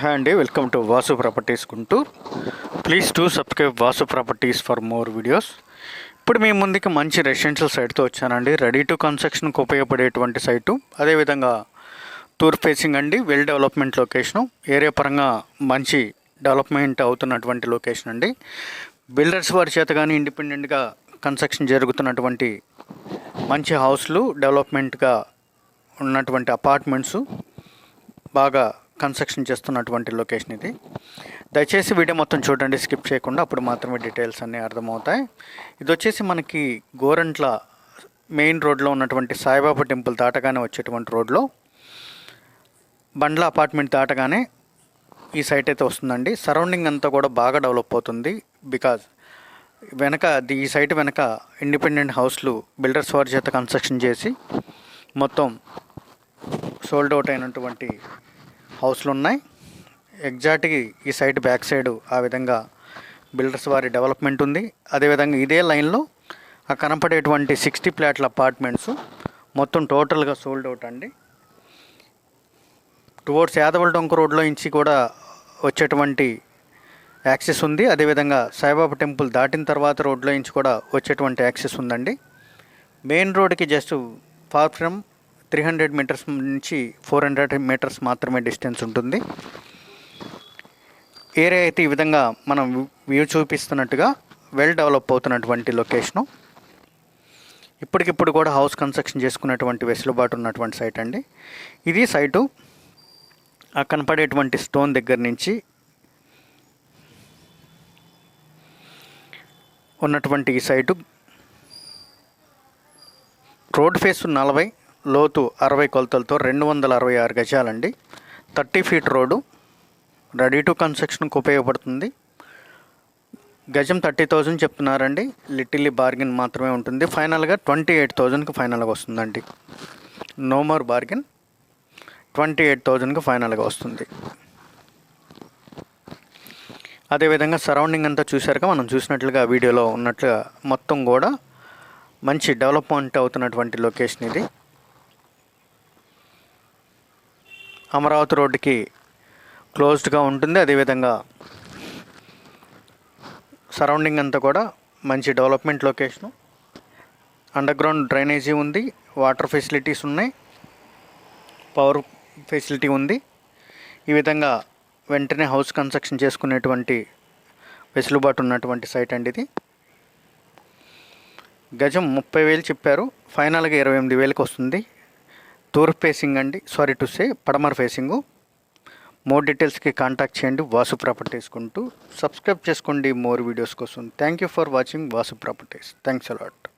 Hi అండి welcome to Vasu properties Guntur please to subscribe Vasu properties for more videos ఇప్పుడు మీ ముందుకి మంచి రెసిడెన్షియల్ సైట్తో వచ్చానండి. రెడీ టు కన్స్ట్రక్షన్కి ఉపయోగపడేటువంటి సైటు అదేవిధంగా టూర్ ఫేసింగ్ అండి. వెల్ డెవలప్మెంట్ లొకేషను ఏరియా పరంగా మంచి డెవలప్మెంట్ అవుతున్నటువంటి లొకేషన్ అండి. బిల్డర్స్ వారి చేత కానీ ఇండిపెండెంట్గా కన్స్ట్రక్షన్ జరుగుతున్నటువంటి మంచి హౌస్లు డెవలప్మెంట్గా ఉన్నటువంటి అపార్ట్మెంట్స్ బాగా కన్స్ట్రక్షన్ చేస్తున్నటువంటి లొకేషన్ ఇది. దయచేసి వీడియో మొత్తం చూడండి స్కిప్ చేయకుండా. అప్పుడు మాత్రమే డీటెయిల్స్ అన్నీ అర్థమవుతాయి. ఇది వచ్చేసి మనకి గోరంట్ల మెయిన్ రోడ్లో ఉన్నటువంటి సాయిబాబా టెంపుల్ దాటగానే వచ్చేటువంటి రోడ్లో. బండ్ల అపార్ట్మెంట్ దాటగానే ఈ సైట్ అయితే వస్తుందండి. సరౌండింగ్ అంతా కూడా బాగా డెవలప్ అవుతుంది బికాజ్ వెనక ది- ఈ సైట్ వెనక ఇండిపెండెంట్ హౌస్లు బిల్డర్స్ వారి చేత కన్స్ట్రక్షన్ చేసి మొత్తం సోల్డ్ అవుట్ అయినటువంటి హౌస్లు ఉన్నాయి ఎగ్జాక్ట్గా ఈ సైడ్ బ్యాక్ సైడ్ ఆ విధంగా బిల్డర్స్ వారి డెవలప్మెంట్ ఉంది. అదేవిధంగా ఇదే లైన్లో ఆ కనపడేటువంటి సిక్స్టీ ప్లాట్ల అపార్ట్మెంట్స్ మొత్తం టోటల్గా సోల్డ్ అవుట్ అండి. టువర్డ్స్ యాదవల్ డొంక రోడ్లో నుంచి కూడా వచ్చేటువంటి యాక్సెస్ ఉంది. అదేవిధంగా సాయిబాబా టెంపుల్ దాటిన తర్వాత రోడ్లో నుంచి కూడా వచ్చేటువంటి యాక్సెస్ ఉందండి. మెయిన్ రోడ్కి just far from three hundred meters నుంచి ఫోర్ హండ్రెడ్ మీటర్స్ మాత్రమే డిస్టెన్స్ ఉంటుంది. ఏరియా అయితే ఈ విధంగా మనం వ్యూ చూపిస్తున్నట్టుగా వెల్ డెవలప్ అవుతున్నటువంటి లొకేషను ఇప్పటికిప్పుడు కూడా హౌస్ కన్స్ట్రక్షన్ చేసుకున్నటువంటి వెసులుబాటు ఉన్నటువంటి సైట్ అండి. ఇది సైటు ఆ కనపడేటువంటి స్టోన్ దగ్గర నుంచి ఉన్నటువంటి ఈ సైటు రోడ్ ఫేస్ నలభై లోతు అరవై కొలతలతో రెండు వందల అరవై ఆరు గజాలండి. Thirty feet road ready to కన్స్ట్రక్షన్కి ఉపయోగపడుతుంది. గజం థర్టీ థౌజండ్ చెప్తున్నారండి. లిటిల్లీ బార్గెన్ మాత్రమే ఉంటుంది. ఫైనల్గా ట్వంటీ ఎయిట్ థౌజండ్కి ఫైనల్గా వస్తుందండి. No more bargain. Twenty eight థౌజండ్కి ఫైనల్గా వస్తుంది. అదేవిధంగా సరౌండింగ్ అంతా చూశారుగా మనం చూసినట్లుగా వీడియోలో ఉన్నట్లుగా మొత్తం కూడా మంచి డెవలప్మెంట్ అవుతున్నటువంటి లొకేషన్ ఇది. అమరావతి రోడ్డుకి క్లోజ్డ్గా ఉంటుంది. అదేవిధంగా సరౌండింగ్ అంతా కూడా మంచి డెవలప్మెంట్ లొకేషను. అండర్గ్రౌండ్ డ్రైనేజీ ఉంది. వాటర్ ఫెసిలిటీస్ ఉన్నాయి. పవర్ ఫెసిలిటీ ఉంది. ఈ విధంగా వెంటనే హౌస్ కన్స్ట్రక్షన్ చేసుకునేటువంటి వెసులుబాటు ఉన్నటువంటి సైట్ అండి ఇది. గజం ముప్పై వేలు చెప్పారు. ఫైనల్గా ఇరవై ఎనిమిది వేలకు వస్తుంది. తూర్పు ఫేసింగ్ అండి. సారీ టు సే పడమర ఫేసింగు మోర్ డీటెయిల్స్కి కాంటాక్ట్ చేయండి. వాసు ప్రాపర్టీస్ కొంటూ. సబ్స్క్రైబ్ చేసుకోండి. మోర్ వీడియోస్ కోసం. Thank you for watching Vasu properties thanks a lot